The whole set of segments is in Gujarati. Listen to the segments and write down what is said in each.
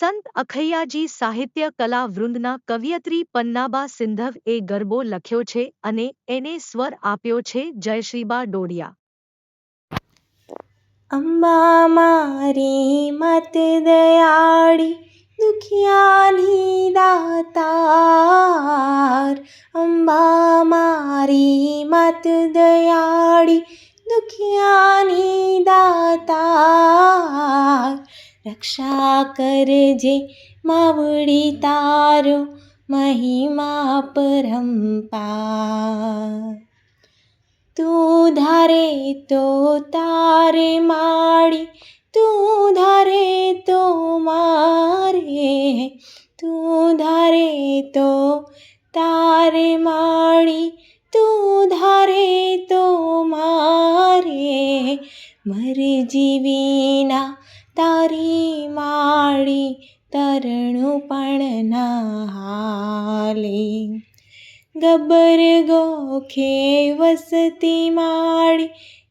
સંત અખૈયાજી સાહિત્ય કલા વૃંદના કવિયત્રી પન્નાબા સિંધવ એ ગરબો લખ્યો છે અને એને સ્વર આપ્યો છે જયશ્રીબા ડોડિયા. અંબા મારી મત દયાળી, દુખિયાની દાતાર. અંબા મારી મત દયાળી, દુખિયાની દાતાર. રક્ષા કરજે માવડી તારો મહિમા પરંપા તું ધારે તો તારે માળી, તું ધારે તો મારે તું ધારે તો તારે માળી, તું ધારે તો મારે મરજી વિના તારી માળી તરણું પણ ના હાલે ગબર ગોખે વસતી માળી,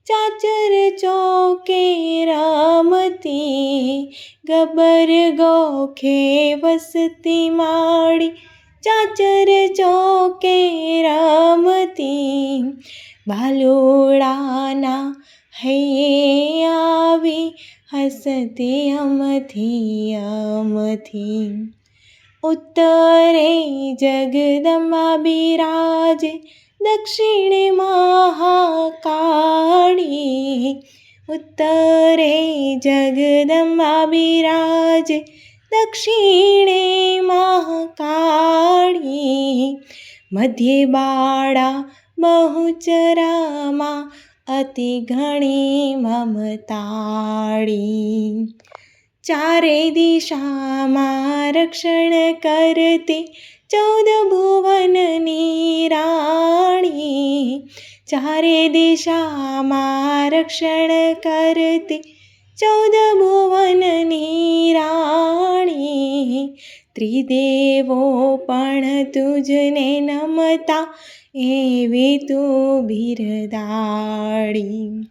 ચાચર ચોકે રમતી. ગબર ગોખે વસતી માળી, ચાચર ચોકે રમતી. બાલોડાના હૈયે આવી હસતી અમથી અમથી ઉત્તરે જગદંબા બિરાજે દક્ષિણે મહાકાળી ઉત્તરે જગદંબા બિરાજે દક્ષિણે મહાકાળી મધ્ય બાળા બહુચરામાં અતિ ઘણી મમતાળી. ચારે દિશામાં રક્ષણ કરતી ચૌદ ભુવનની રાણી. ચારે દિશામાં રક્ષણ કરતી ચૌદ ભુવનની રાણી. ત્રિદેવો પણ તુજને નમતા, એવી તું બિરદાળી.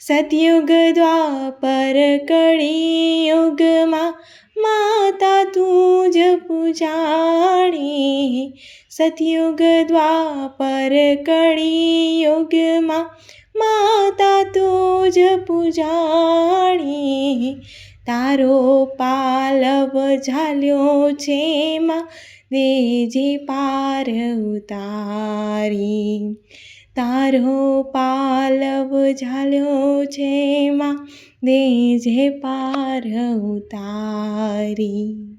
સતયુગ દ્વાપર કળિયુગમાં માતા તું જ પૂજાણી. સતયુગ દ્વાપર કળિયુગમાં માતા તું જ પૂજાણી. તારો પાલવ ઝાલ્યો છે માં દેજી પાર ઉતારી. તારો પાલવ ઝાલ્યો છે માં દેજે પાર ઉતારી.